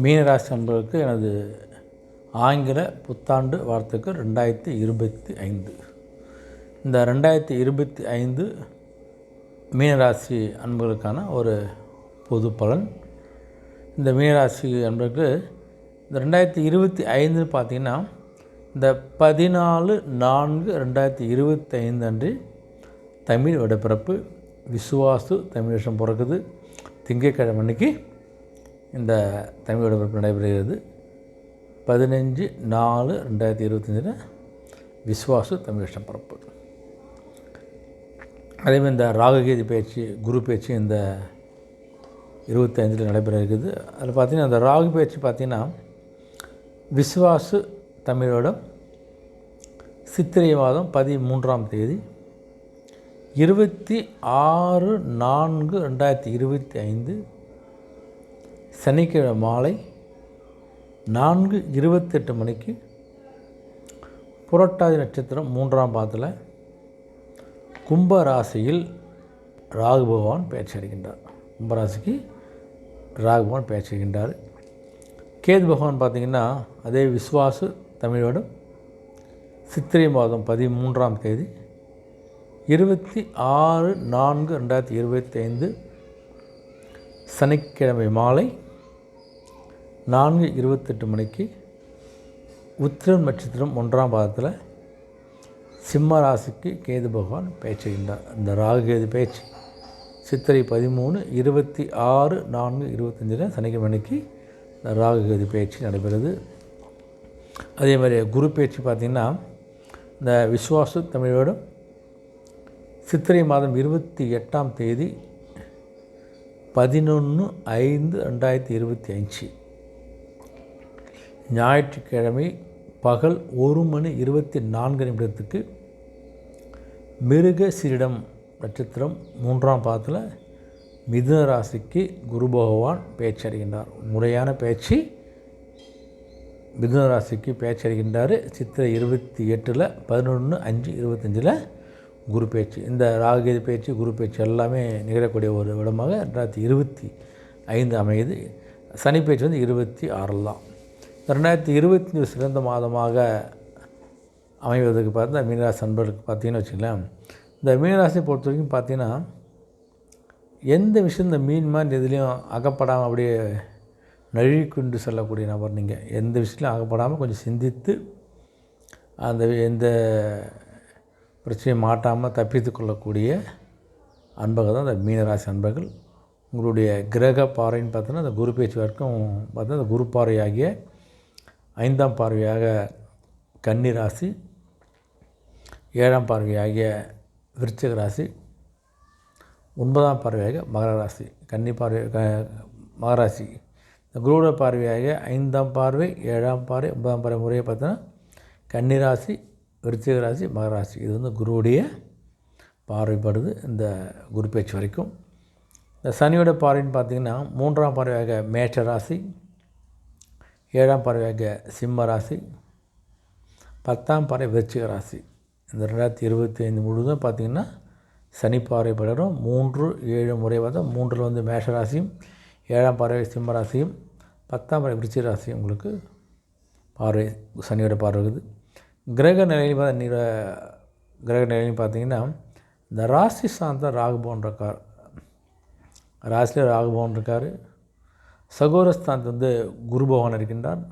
மீனராசி நண்பர்களுக்கு எனது ஆங்கில புத்தாண்டு வாழ்த்துக்கள் ரெண்டாயிரத்தி இருபத்தி ஐந்து. இந்த ரெண்டாயிரத்தி இருபத்தி ஐந்து மீனராசி அன்பர்களுக்கான ஒரு பொது பலன். இந்த மீனராசி அன்பர்களுக்கு இந்த ரெண்டாயிரத்தி இருபத்தி ஐந்துன்னு பார்த்தீங்கன்னா இந்த பதினாலு நான்கு ரெண்டாயிரத்தி இருபத்தி ஐந்து அன்று தமிழ் விடப்பிறப்பு விசுவாசு தமிழ் வருஷம் பிறக்குது. திங்கட்கிழமை அன்னைக்கு இந்த தமிழ் விடப்பிறப்பு நடைபெறுகிறது. பதினஞ்சு நாலு ரெண்டாயிரத்தி இருபத்தஞ்சில் விஸ்வாசு தமிழ் பரப்பு. அதேமாதிரி இந்த ராகுகேதி பயிற்சி குரு பயிற்சி இந்த இருபத்தஞ்சில் நடைபெற இருக்குது. அதில் பார்த்திங்கன்னா அந்த ராகு பயிற்சி பார்த்திங்கன்னா விஸ்வாசு தமிழோடம் சித்திரை மாதம் பதிமூன்றாம் தேதி இருபத்தி ஆறு நான்கு ரெண்டாயிரத்தி இருபத்தி ஐந்து சனிக்கிழமை மாலை நான்கு இருபத்தெட்டு மணிக்கு புரட்டாதி நட்சத்திரம் மூன்றாம் பாதத்தில் கும்ப ராசியில் ராகு பகவான் பேச்சடைகின்றார் கும்பராசிக்கு ராகு பகவான் பேச்சடைகின்றார் கேது பகவான் பார்த்திங்கன்னா அதே விஸ்வாசு தமிழோடும் சித்திரை மாதம் பதிமூன்றாம் தேதி இருபத்தி ஆறு நான்கு ரெண்டாயிரத்தி இருபத்தி ஐந்து சனிக்கிழமை மாலை நான்கு இருபத்தெட்டு மணிக்கு உத்திரன் நட்சத்திரம் ஒன்றாம் பாதத்தில் சிம்ம ராசிக்கு கேது பகவான் பேச்சுகின்றார் இந்த ராகு கேது பேச்சு. சித்திரை பதிமூணு இருபத்தி ஆறு நான்கு இருபத்தஞ்சில் சனிக்கிழமைக்கு இந்த ராகு கேது பேச்சு நடைபெறுது. அதே மாதிரி குரு பேச்சு பார்த்திங்கன்னா இந்த விஸ்வாசு தமிழோடும் சித்திரை மாதம் இருபத்தி எட்டாம் தேதி பதினொன்று ஐந்து ரெண்டாயிரத்தி இருபத்தி அஞ்சு ஞாயிற்றுக்கிழமை பகல் ஒரு மணி இருபத்தி நான்கு நிமிடத்துக்கு மிருக சிரிடம் நட்சத்திரம் மூன்றாம் பாதத்தில் மிதுன ராசிக்கு குரு பகவான் பேச்சறிகின்றார். முறையான பேச்சு மிதுன ராசிக்கு பேச்சறிகின்றார். சித்திரை இருபத்தி எட்டில் பதினொன்று அஞ்சு இருபத்தஞ்சில் குரு பேச்சு. இந்த ராகுகீத பேச்சு குரு பேச்சு எல்லாமே நிகழக்கூடிய ஒரு விடமாக ரெண்டாயிரத்தி இருபத்தி ஐந்து அமையுது. சனி பேச்சு வந்து இருபத்தி ஆறில் தான். ரெண்டாயிரத்தி இருபத்தஞ்சி சிறந்த மாதமாக அமைவதற்கு பார்த்தா மீனராசி நண்பர்களுக்கு பார்த்தீங்கன்னு வச்சுக்கலாம் இந்த மீனராசியை பொறுத்த வரைக்கும் பார்த்தீங்கன்னா எந்த விஷயம் இந்த மீன் மாதிரி எதுலேயும் அகப்படாமல் அப்படியே நழுவிக்கொண்டு செல்லக்கூடிய நபர் நீங்கள் எந்த விஷயத்துலையும் அகப்படாமல் கொஞ்சம் சிந்தித்து அந்த எந்த பிரச்சனையும் மாட்டாமல் தப்பித்து கொள்ளக்கூடிய அன்பர்கள் தான் அந்த மீனராசி அன்பர்கள். உங்களுடைய கிரக பாறைன்னு பார்த்தோன்னா அந்த குரு பேச்சு வரைக்கும் பார்த்தா அந்த குரு பாறையாகிய ஐந்தாம் பார்வையாக கன்னி ராசி ஏழாம் பார்வையாகிய விருச்சிக ராசி ஒன்பதாம் பார்வையாக மகர ராசி கன்னி பார்வை மகராசி இந்த குருட பார்வையாக ஐந்தாம் பார்வை ஏழாம் பார்வை ஒன்பதாம் பார்வை முறையை பார்த்தோன்னா கன்னிராசி விருச்சிக ராசி மகராசி இது வந்து குருவுடைய பார்வைப்படுது இந்த குரு பேச்சு வரைக்கும். இந்த சனியோட பார்வைன்னு பார்த்திங்கன்னா மூன்றாம் பார்வையாக மேஷ ராசி ஏழாம் பார்வையாக சிம்ம ராசி பத்தாம் பார்வை விருச்சிக ராசி. இந்த ரெண்டாயிரத்தி இருபத்தி ஐந்து முழுவதும் பார்த்திங்கன்னா சனிப்பாறை பார்வை மூன்று ஏழு முறை பார்த்தா மூன்றில் வந்து மேஷ ராசியும் ஏழாம் பறவை சிம்ம ராசியும் பத்தாம் பார்வை விருச்சிக ராசியும் உங்களுக்கு பார்வை சனியோட பார்வை இருக்குது. கிரக நிலையில் பார்த்தா நிற கிரக நிலையில் பார்த்தீங்கன்னா இந்த ராசி சார்ந்த ராகுபவன் இருக்கார் ராசியில் ராகுபவன் இருக்கார் சகோரஸ்தானத்தில் வந்து குரு பகவான் இருக்கின்றார்.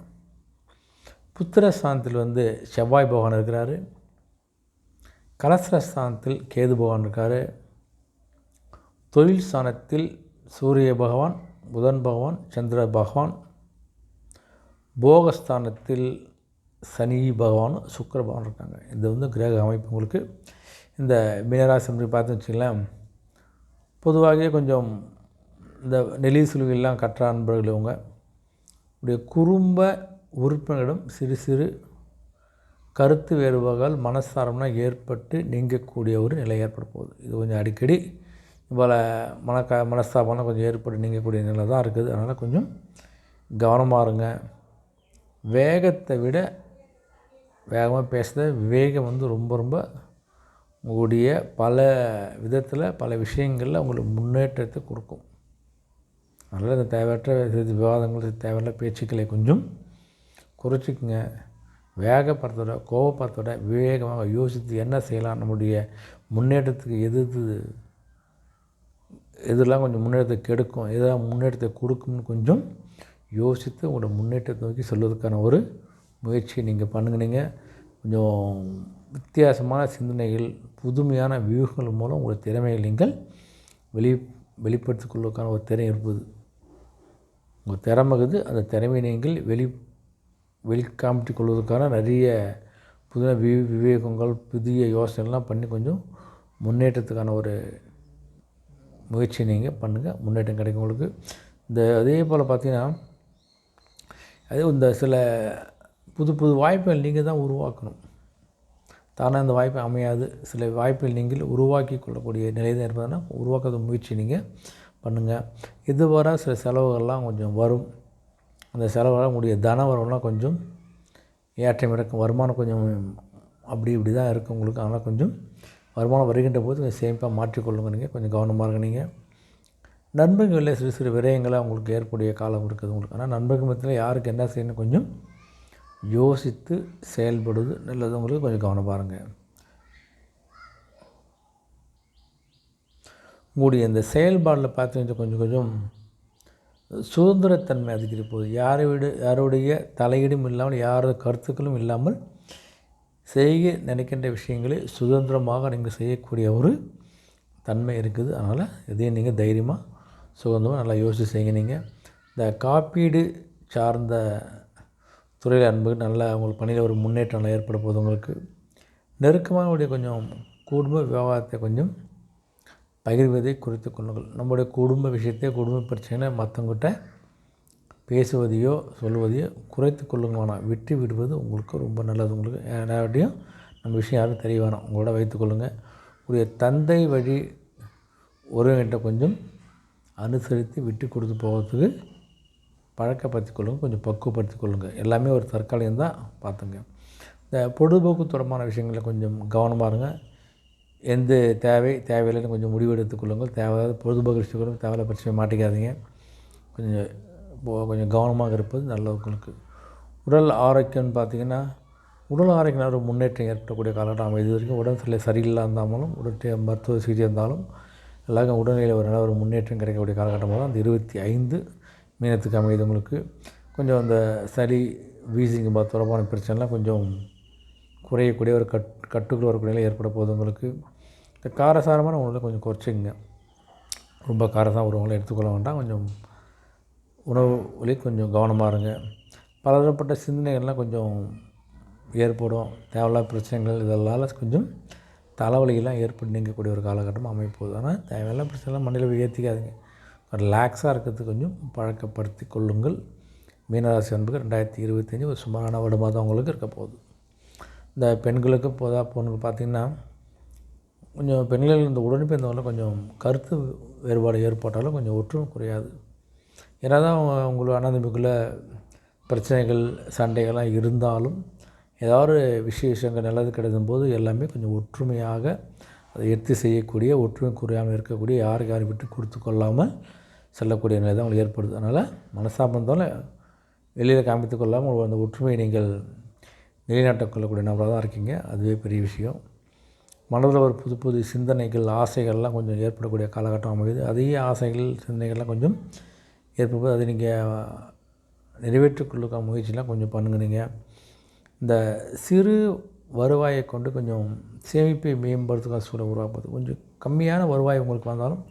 புத்திரஸ்தானத்தில் வந்து செவ்வாய் பகவான் இருக்கிறாரு. கலசரஸ்தானத்தில் கேது பகவான் இருக்கார். தொழில் ஸ்தானத்தில் சூரிய பகவான் புதன் பகவான் சந்திர பகவான். போகஸ்தானத்தில் சனி பகவானும் சுக்கர பகவான் இருக்காங்க. இது வந்து கிரக அமைப்பு உங்களுக்கு இந்த மீனராசி பார்த்து வச்சுக்கலாம் பொதுவாகவே கொஞ்சம் இந்த நெல்லி சுலுகையெல்லாம் கற்ற அன்பர்கள் இவங்க. உடைய குறும்ப உறுப்பினரிடம் சிறு சிறு கருத்து வேறுபாடுகள் மனஸ்தாரம்னா ஏற்பட்டு நீங்கக்கூடிய ஒரு நிலை ஏற்பட போகுது. இது கொஞ்சம் அடிக்கடி இவ்வளோ மனக்க மனஸ்தாபம்லாம் கொஞ்சம் ஏற்பட்டு நீங்கக்கூடிய நிலை தான் இருக்குது. அதனால் கொஞ்சம் கவனமாக இருங்க. வேகத்தை விட வேகமாக பேசுகிற விவேகம் வந்து ரொம்ப ரொம்ப உங்களுடைய பல விதத்தில் பல விஷயங்களில் உங்களுக்கு முன்னேற்றத்தை கொடுக்கும். அதனால் இந்த தேவையற்ற இது விவாதங்கள் தேவையில்ல பேச்சுக்களை கொஞ்சம் குறைச்சிக்கங்க. வேகப்படுத்தோட கோபப்படுத்தோட விவேகமாக யோசித்து என்ன செய்யலாம் நம்முடைய முன்னேற்றத்துக்கு எது எது கொஞ்சம் முன்னேற்றத்தை கெடுக்கும் எதாவது முன்னேற்றத்தை கொடுக்கும்னு கொஞ்சம் யோசித்து உங்களோட முன்னேற்றத்தை நோக்கி செல்வதற்கான ஒரு முயற்சியை நீங்கள் பண்ணுங்கினீங்க. கொஞ்சம் வித்தியாசமான சிந்தனைகள் புதுமையான வியூகங்கள் மூலம் உங்கள் திறமையை நீங்கள் வெளி வெளிப்படுத்திக் கொள்வதற்கான ஒரு திறன் இருப்பது உங்கள் திறமைக்குது அந்த திறமையை நீங்கள் வெளி வெளிக்காமிட்டு கொள்வதற்கான நிறைய புதிய வி விவேகங்கள் புதிய யோசனைலாம் பண்ணி கொஞ்சம் முன்னேற்றத்துக்கான ஒரு முயற்சி நீங்கள் பண்ணுங்கள் முன்னேற்றம் கிடைக்கும் உங்களுக்கு. இந்த அதே போல் பார்த்தீங்கன்னா அதே இந்த சில புது புது வாய்ப்புகள் நீங்கள் தான் உருவாக்கணும். தானாக அந்த வாய்ப்பு அமையாது. சில வாய்ப்புகள் நீங்கள் உருவாக்கி கொள்ளக்கூடிய நிலை தான் இருப்பதுன்னா உருவாக்குறது முயற்சி நீங்கள் பண்ணுங்கள் இது வர சில செலவுகள்லாம் கொஞ்சம் வரும். அந்த செலவெல்லாம் உங்களுடைய தன வரவுலாம் கொஞ்சம் ஏற்றம் இறக்கும் வருமானம் கொஞ்சம் அப்படி இப்படி தான் இருக்கும் உங்களுக்கு. ஆனால் கொஞ்சம் வருமானம் வருகின்ற போது கொஞ்சம் சேமிப்பாக மாற்றிக்கொள்ளுங்க நீங்கள் கொஞ்சம் கவனமாக இருங்க நீங்கள் நண்பர்களில் சிறு சிறு விரயங்களை உங்களுக்கு ஏற்படைய காலம் இருக்குது உங்களுக்கு. ஆனால் நண்பர்கள் மத்தியில் யாருக்கு என்ன செய்யணும் கொஞ்சம் யோசித்து செயல்படுவது நல்லது. உங்களுக்கு கொஞ்சம் கவனம் பாருங்கள் உங்களுடைய இந்த செயல்பாடில் பார்த்தீங்கன்னா கொஞ்சம் கொஞ்சம் சுதந்திரத்தன்மை அதிகரிக்க போகுது. யாரை விட யாருடைய தலையீடும் இல்லாமல் யாரோட கருத்துக்களும் இல்லாமல் செய்ய நினைக்கின்ற விஷயங்களை சுதந்திரமாக நீங்கள் செய்யக்கூடிய ஒரு தன்மை இருக்குது. அதனால் இதையும் நீங்கள் தைரியமாக சுதந்திரமாக நல்லா யோசித்து செய்யுங்க நீங்கள் இந்த காப்பீடு சார்ந்த துறையில் அன்பு நல்லா உங்களுக்கு பணியில் ஒரு முன்னேற்றம் நல்லா ஏற்பட போகுது உங்களுக்கு. நெருக்கமாக உடைய கொஞ்சம் குடும்ப விவகாரத்தை கொஞ்சம் பகிர்வதை குறித்து கொள்ளுங்கள். நம்முடைய குடும்ப விஷயத்தை குடும்ப பிரச்சனை மற்றவங்கிட்ட பேசுவதையோ சொல்வதையோ குறைத்து கொள்ளுங்க வேணாம் விட்டு விடுவது உங்களுக்கு ரொம்ப நல்லது. உங்களுக்கு எல்லாருடையும் நம்ம விஷயம் யாரும் தெரிய வேணாம். உங்களோட வைத்துக்கொள்ளுங்கள் உங்களுடைய தந்தை வழி ஒருவங்கிட்ட கொஞ்சம் அனுசரித்து விட்டு கொடுத்து போகிறதுக்கு பழக்கப்படுத்திக் கொள்ளுங்கள் கொஞ்சம் பக்குவப்படுத்தி கொள்ளுங்கள் எல்லாமே ஒரு தற்காலிகம் தான் பார்த்துங்க. இந்த பொழுதுபோக்கு தொடர்பான விஷயங்களில் கொஞ்சம் கவனமாக இருங்க. எந்த தேவை தேவையில்லைன்னு கொஞ்சம் முடிவு எடுத்துக்கொள்ளுங்கள் தேவையில்லாத பொழுதுபோக்கு விஷயங்களும் தேவையில்ல பிரச்சனை மாட்டிக்காதீங்க. கொஞ்சம் கொஞ்சம் கவனமாக இருப்பது நல்லது உங்களுக்கு. உடல் ஆரோக்கியம்னு பார்த்திங்கன்னா உடல் ஆரோக்கியம் ஒரு முன்னேற்றம் ஏற்படக்கூடிய காலகட்டம் இது வரைக்கும். உடல் சில சரியில்லாத இருந்தாலும் உடல் மருத்துவ சிகிச்சை இருந்தாலும் எல்லாருக்கும் உடல்நிலை ஒரு நல்ல ஒரு முன்னேற்றம் கிடைக்கக்கூடிய காலகட்டமாக தான் அந்த இருபத்தி ஐந்து மீனத்துக்கு அமையுது உங்களுக்கு. கொஞ்சம் அந்த சளி வீசிங்க தொடர்பான பிரச்சனைலாம் கொஞ்சம் குறையக்கூடிய ஒரு கட் கட்டுக்குள் வரக்கூடிய நிலை ஏற்பட போகுது உங்களுக்கு. இந்த காரசாரமான உணவுகளை கொஞ்சம் குறைச்சிங்க ரொம்ப காரசார உணவுகளை எடுத்துக்கொள்ள வேண்டாம். கொஞ்சம் உணவுகளை கொஞ்சம் கவனமாக இருங்க. பலதரப்பட்ட சிந்தனைகள்லாம் கொஞ்சம் ஏற்படும். தேவையில்லாத பிரச்சனைகள் இதெல்லாம் கொஞ்சம் தலைவலியெல்லாம் ஏற்பட்டு நீங்கக்கூடிய ஒரு காலகட்டமாக அமைப்போகுது ஆனால் தேவையில்லாத பிரச்சனைலாம் மண்ணில் ஏற்றிக்காதுங்க ரிலாக்ஸாக இருக்கிறதுக்கு கொஞ்சம் பழக்கப்படுத்தி கொள்ளுங்கள். மீனராசி என்பது ரெண்டாயிரத்தி இருபத்தஞ்சி ஒரு சுமாரான வருடமாக தான் உங்களுக்கு இருக்க போகுது. இந்த பெண்களுக்கு போதா பொண்ணுக்கு பார்த்திங்கன்னா கொஞ்சம் பெண்கள் இந்த உடன்பிறந்தவங்கள கொஞ்சம் கருத்து வேறுபாடு ஏற்பட்டாலும் கொஞ்சம் ஒற்றுமை குறையாது. ஏன்னா தான் அவங்களோட அண்ணாதம்பிக்குள்ளே பிரச்சனைகள் சண்டைகள்லாம் இருந்தாலும் ஏதாவது விசேஷங்கள் நல்லது கிடைக்கும் போது எல்லாமே கொஞ்சம் ஒற்றுமையாக அதை எடுத்து செய்யக்கூடிய ஒற்றுமை குறையாமல் இருக்கக்கூடிய யாருக்கு யாரை விட்டு கொடுத்து கொள்ளாமல் செல்லக்கூடிய நிலை தான் உங்களுக்கு ஏற்படுது. அதனால் மனசாபந்தாலும் வெளியில் காமித்து கொள்ளாமல் அந்த ஒற்றுமையை நீங்கள் நிலைநாட்டக் கொள்ளக்கூடிய நபராக தான் இருக்கீங்க. அதுவே பெரிய விஷயம். மனதில் ஒரு புது புது சிந்தனைகள் ஆசைகள்லாம் கொஞ்சம் ஏற்படக்கூடிய காலகட்டம் அமையுது. அதே ஆசைகள் சிந்தனைகள்லாம் கொஞ்சம் ஏற்படும்போது அதை நீங்கள் நிறைவேற்றிக்கொள்ளுக்கான முயற்சிலாம் கொஞ்சம் பண்ணுங்க நீங்கள் இந்த சிறு வருவாயை கொண்டு கொஞ்சம் சேமிப்பை மேம்படுத்துக்கான சூழலை உருவாக்குவது கொஞ்சம் கம்மியான வருவாய் உங்களுக்கு வந்தாலும்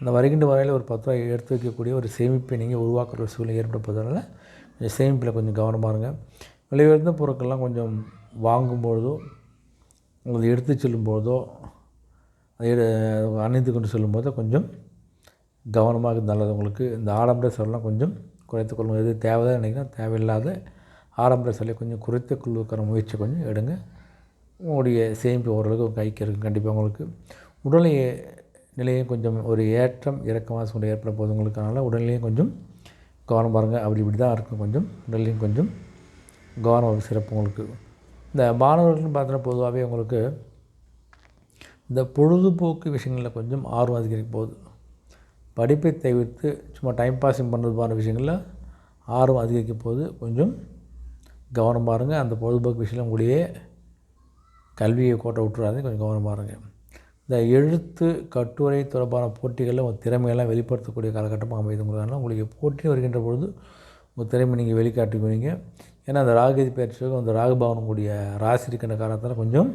அந்த வருகின்ற வரையில் ஒரு பத்து ரூபாய் எடுத்து வைக்கக்கூடிய ஒரு சேமிப்பை நீங்கள் உருவாக்குற ஒரு சூழ்நிலை ஏற்படுவதனால கொஞ்சம் சேமிப்பில் கொஞ்சம் கவனமாக இருங்க. விலை உயர்ந்த பொருட்கள்லாம் கொஞ்சம் வாங்கும்பொழுதோ அதை எடுத்து செல்லும்போதோ அதை அணிந்து கொண்டு செல்லும்போதோ கொஞ்சம் கவனமாக நல்லது உங்களுக்கு இந்த ஆடம்பர செலவுலாம் கொஞ்சம் குறைத்து கொள்ளும். எது தேவைதான் நினைக்கிறோம் தேவையில்லாத ஆடம்பர செலவை கொஞ்சம் குறைத்து கொள்வதற்கான முயற்சி கொஞ்சம் எடுங்க. உங்களுடைய சேமிப்பு ஓரளவுக்கு கைக்கு இருக்கும். கண்டிப்பாக உங்களுக்கு உடல்நிலை நிலையும் கொஞ்சம் ஒரு ஏற்றம் இறக்கமாக சூழ்நிலை ஏற்பட போது உங்களுக்கு அதனால் உடல்நிலையும் கொஞ்சம் கவனம் பாருங்கள் அப்படி இப்படி தான் இருக்கும். கொஞ்சம் உடல்லையும் கொஞ்சம் கவனம் சிறப்பு உங்களுக்கு இந்த மாணவர்கள்னு பார்த்தோன்னா பொதுவாகவே உங்களுக்கு இந்த பொழுதுபோக்கு விஷயங்களில் கொஞ்சம் ஆர்வம் அதிகரிக்க போகுது. படிப்பை தவிர்த்து சும்மா டைம் பாஸிங் பண்ணுறது போன்ற விஷயங்களில் ஆர்வம் அதிகரிக்க போது கொஞ்சம் கவனம் பாருங்கள் அந்த பொழுதுபோக்கு விஷயம் உங்களையே கல்வியை கோட்டை விட்டுறாதே கொஞ்சம் கவனம் பாருங்கள் இந்த எழுத்து கட்டுரை தொடர்பான போட்டிகளில் உங்கள் திறமையெல்லாம் வெளிப்படுத்தக்கூடிய காலகட்டமாக அமைதுங்கிறதுனால உங்களுக்கு போட்டி வருகின்ற பொழுது உங்கள் திறமை நீங்கள் வெளிக்காட்டுவீங்க ஏன்னா அந்த ராகுகதி பயிற்சியாக அந்த ராகுபவன் கூடிய ராசி இருக்கின்ற காரணத்தில் கொஞ்சம்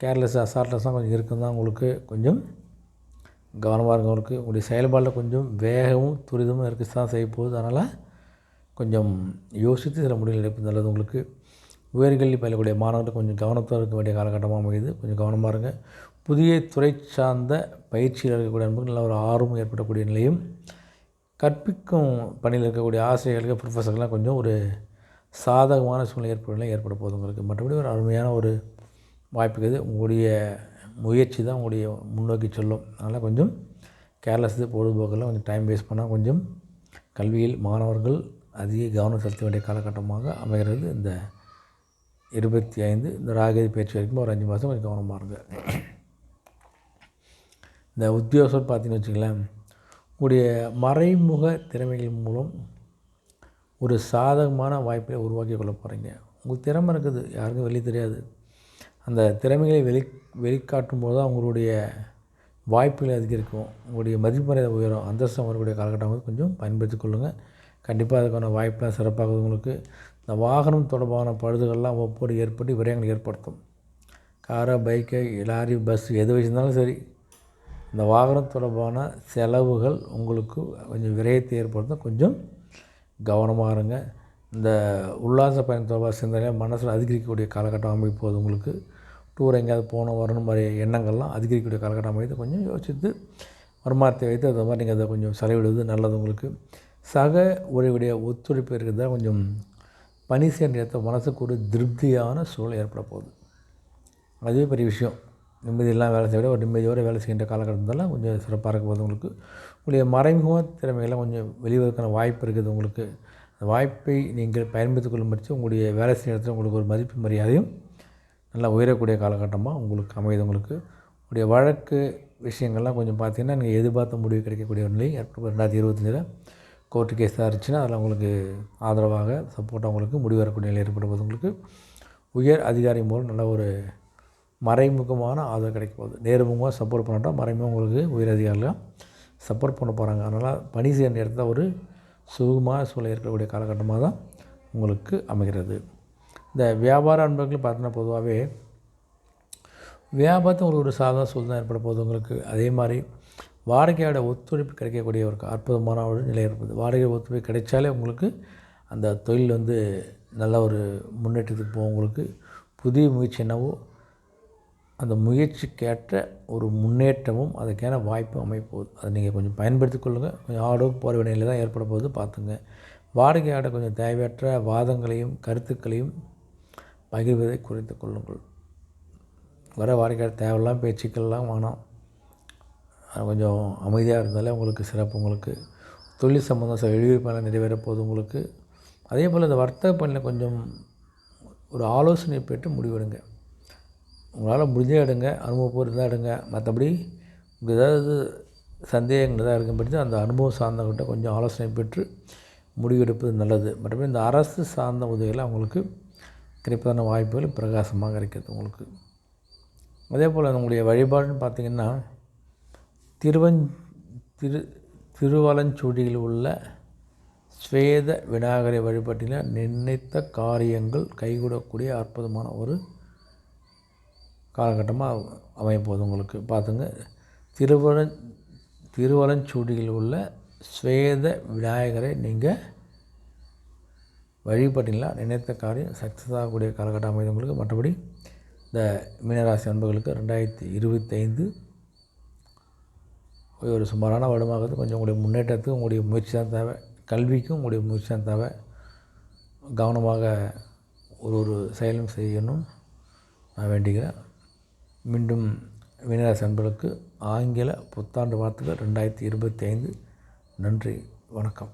கேர்லெஸ் அசால்ட்லெஸ்லாம் கொஞ்சம் இருக்கும் தான் உங்களுக்கு கொஞ்சம் கவனமாக இருக்கவங்களுக்கு உங்களுடைய செயல்பாடில் கொஞ்சம் வேகமும் துரிதமும் இருக்க தான் செய்ய போகுது. அதனால் கொஞ்சம் யோசித்து சில முடிவுகள் எடுப்பது நல்லது உங்களுக்கு. உயர்கல்வி பயிலக்கூடிய மாணவர்கள் கொஞ்சம் கவனத்தோடு இருக்க வேண்டிய காலகட்டமாக அமையுது. கொஞ்சம் கவனமாக இருங்க. புதிய துறை சார்ந்த பயிற்சியில் இருக்கக்கூடிய அன்புக்கு நல்ல ஒரு ஆர்வம் ஏற்படக்கூடிய நிலையும் கற்பிக்கும் பணியில் இருக்கக்கூடிய ஆசிரியர்களுக்கு ப்ரொஃபஸர்கள்லாம் கொஞ்சம் ஒரு சாதகமான சூழ்நிலை ஏற்பட ஏற்பட போகுது உங்களுக்கு மற்றபடி ஒரு அருமையான ஒரு வாய்ப்பு இருக்குது உங்களுடைய முயற்சி தான் உங்களுடைய முன்னோக்கி சொல்லும். அதனால் கொஞ்சம் கேர்லெஸ் பொழுதுபோக்கெல்லாம் கொஞ்சம் டைம் வேஸ்ட் பண்ணால் கொஞ்சம் கல்வியில் மாணவர்கள் அதிக கவனம் செலுத்த வேண்டிய காலகட்டமாக அமைகிறது. இந்த இருபத்தி ஐந்து இந்த ராகதி பயிற்சி வரைக்கும் ஒரு அஞ்சு மாதம் கொஞ்சம் கவனமாக இருங்க. இந்த உத்தியோகம் பார்த்தீங்கன்னு வச்சுங்களேன் உங்களுடைய மறைமுக திறமைகள் மூலம் ஒரு சாதகமான வாய்ப்பை உருவாக்கி கொள்ள போகிறீங்க உங்களுக்கு திறமை இருக்குது யாருக்கும் வெளியே தெரியாது. அந்த திறமைகளை வெளி வெளிக்காட்டும் போது தான் உங்களுடைய வாய்ப்புகள் அதிகரிக்கும். உங்களுடைய மதிப்பமரியாதை உயரும். அந்தஸ்தம் வரக்கூடிய காலகட்டம் வந்து கொஞ்சம் பயன்படுத்தி கொள்ளுங்கள் கண்டிப்பாக அதுக்கான வாய்ப்பெலாம் சிறப்பாக உங்களுக்கு. இந்த வாகனம் தொடர்பான பழுதுகள்லாம் ஒவ்வொரு ஏற்பட்டு விரயங்கள் ஏற்படுத்தும். காரை பைக்கை லாரி பஸ் எது வச்சுருந்தாலும் சரி இந்த வாகனம் தொடர்பான செலவுகள் உங்களுக்கு கொஞ்சம் விரயத்தை ஏற்படுத்தும் கொஞ்சம் கவனமாக இருங்க. இந்த உல்லாச பயணம் தொடர்பாக சிந்தனை மனசில் அதிகரிக்கக்கூடிய காலகட்டம் அமைப்போது உங்களுக்கு. டூர் எங்கேயாவது போகணும் வரணும் மாதிரி எண்ணங்கள்லாம் அதிகரிக்கக்கூடிய காலகட்டம் அமைத்து கொஞ்சம் யோசித்து வருமானத்தை வைத்து அந்த மாதிரி நீங்கள் அதை கொஞ்சம் செலவிடுவது நல்லது உங்களுக்கு. சக உறவுடைய ஒத்துழைப்பு இருக்கிறதா கொஞ்சம் பணி செய்கிற நேரத்தில் மனசுக்கு ஒரு திருப்தியான சூழல் ஏற்பட போகுது. அதுவே பெரிய விஷயம். நிம்மதியெல்லாம் வேலை செய்ய விட ஒரு நிம்மதியோடு வேலை செய்கின்ற காலகட்டத்திலலாம் கொஞ்சம் சிறப்பாக இருக்க போது உங்களுக்கு. உங்களுடைய மறைமுக திறமைகளை கொஞ்சம் வெளிவதற்கான வாய்ப்பு இருக்குது உங்களுக்கு. அந்த வாய்ப்பை நீங்கள் பயன்படுத்திக் கொள்ளும் பட்சம் உங்களுடைய வேலை செய்கிற இடத்துல உங்களுக்கு ஒரு மதிப்பு மரியாதையும் நல்லா உயரக்கூடிய காலகட்டமாக உங்களுக்கு அமையுது உங்களுக்கு. உங்களுடைய வழக்கு விஷயங்கள்லாம் கொஞ்சம் பார்த்தீங்கன்னா நீங்கள் எதிர்பார்த்த முடிவு கிடைக்கக்கூடிய ஒரு நிலை ஏற்படும். ரெண்டாயிரத்தி இருபத்தஞ்சில் கோர்ட்டு கேஸ் தான் இருந்துச்சுன்னா அதில் உங்களுக்கு ஆதரவாக சப்போர்ட்டாக உங்களுக்கு முடிவு வரக்கூடிய நிலை ஏற்படுவது உங்களுக்கு. உயர் அதிகாரி மூலம் நல்ல ஒரு மறைமுகமான ஆதரவு கிடைக்க போகுது. நேர்முகமாக சப்போர்ட் பண்ணாட்டா மறைமுகம் உங்களுக்கு உயர் அதிகாரிகள் சப்போர்ட் பண்ண போகிறாங்க. அதனால் பணி செய்கிற நேரத்தில் ஒரு சுகமான சூழல் இருக்கக்கூடிய காலகட்டமாக தான் உங்களுக்கு அமைகிறது. இந்த வியாபார அன்பர்கள் பார்த்தீங்கன்னா பொதுவாகவே வியாபாரத்தை உங்களுக்கு ஒரு சாதாரண சூழ்நிலை ஏற்பட போகுது உங்களுக்கு. அதே மாதிரி வாடகையோட ஒத்துழைப்பு கிடைக்கக்கூடிய ஒரு அற்புதமான ஒரு நிலை ஏற்படுது வாடகை ஒத்துழைப்பு கிடைச்சாலே உங்களுக்கு அந்த தொழில் வந்து நல்ல ஒரு முன்னேற்றத்துக்கு போகும். உங்களுக்கு புதிய முயற்சி என்னவோ அந்த முயற்சிக்கேற்ற ஒரு முன்னேற்றமும் அதுக்கான வாய்ப்பு அமைப்போகுது. அதை நீங்கள் கொஞ்சம் பயன்படுத்தி கொள்ளுங்கள் கொஞ்சம் ஆடோ போகிற வினையில் தான் ஏற்பட போகுது. பார்த்துங்க. வாடகை ஆடை கொஞ்சம் தேவையற்ற வாதங்களையும் கருத்துக்களையும் பகிர்வதை குறைத்து கொள்ளுங்கள். வர வாடிக்கையாளர் தேவையில்லாம் பேச்சுக்கள்லாம் வேணாம். கொஞ்சம் அமைதியாக இருந்தாலே உங்களுக்கு சிறப்பு. உங்களுக்கு தொழில் சம்மந்தம் சில எழுதியிருப்பாங்க நிறைவேற போகுது உங்களுக்கு அதே போல் இந்த வர்த்தக பணியில் கொஞ்சம் ஒரு ஆலோசனை பெற்று முடிவெடுங்க. உங்களால் முடிஞ்சே எடுங்க அனுபவப்பூர்வம் இருந்தால் எடுங்க. மற்றபடி உங்களுக்கு ஏதாவது சந்தேகங்கள் தான் இருக்கும் பட்சம் அந்த அனுபவம் சார்ந்தவங்கள்ட்ட கொஞ்சம் ஆலோசனை பெற்று முடிவெடுப்பது நல்லது. மற்றபடி இந்த அரசு சார்ந்த உதவிகளை அவங்களுக்கு கிடைப்பதான வாய்ப்புகள் பிரகாசமாக இருக்கிறது உங்களுக்கு. அதே போல் உங்களுடைய வழிபாடுன்னு பார்த்திங்கன்னா திருவஞ் திரு திருவலஞ்சூடியில் உள்ள ஸ்வேத விநாயகரை வழிபாட்டில் நிர்ணயித்த காரியங்கள் கைகூடக்கூடிய அற்புதமான ஒரு காலகட்டமாக அமையப்போகுது உங்களுக்கு. பார்த்துங்க. திருவலன் திருவலஞ்சூடியில் உள்ள ஸ்வேத விநாயகரை நீங்கள் வழிபட்டீங்களா? நினைத்த காரியம் சக்ஸஸ் ஆகக்கூடிய காலகட்டம் அமைது உங்களுக்கு. மற்றபடி இந்த மீனராசி அன்பர்களுக்கு ரெண்டாயிரத்தி இருபத்தைந்து ஒரு சுமாரான வருடமாகுது கொஞ்சம் உங்களுடைய முன்னேற்றத்துக்கு உங்களுடைய முயற்சி தான் தேவை. கல்விக்கும் உங்களுடைய முயற்சி தான் தேவை. கவனமாக ஒரு ஒரு செயலும் செய்யணும். நான் வேண்டிக்கிறேன். மீண்டும் மீனராசி அன்பர்களுக்கு ஆங்கில புத்தாண்டு வாழ்த்துக்கள் ரெண்டாயிரத்தி இருபத்தி ஐந்து. நன்றி வணக்கம்.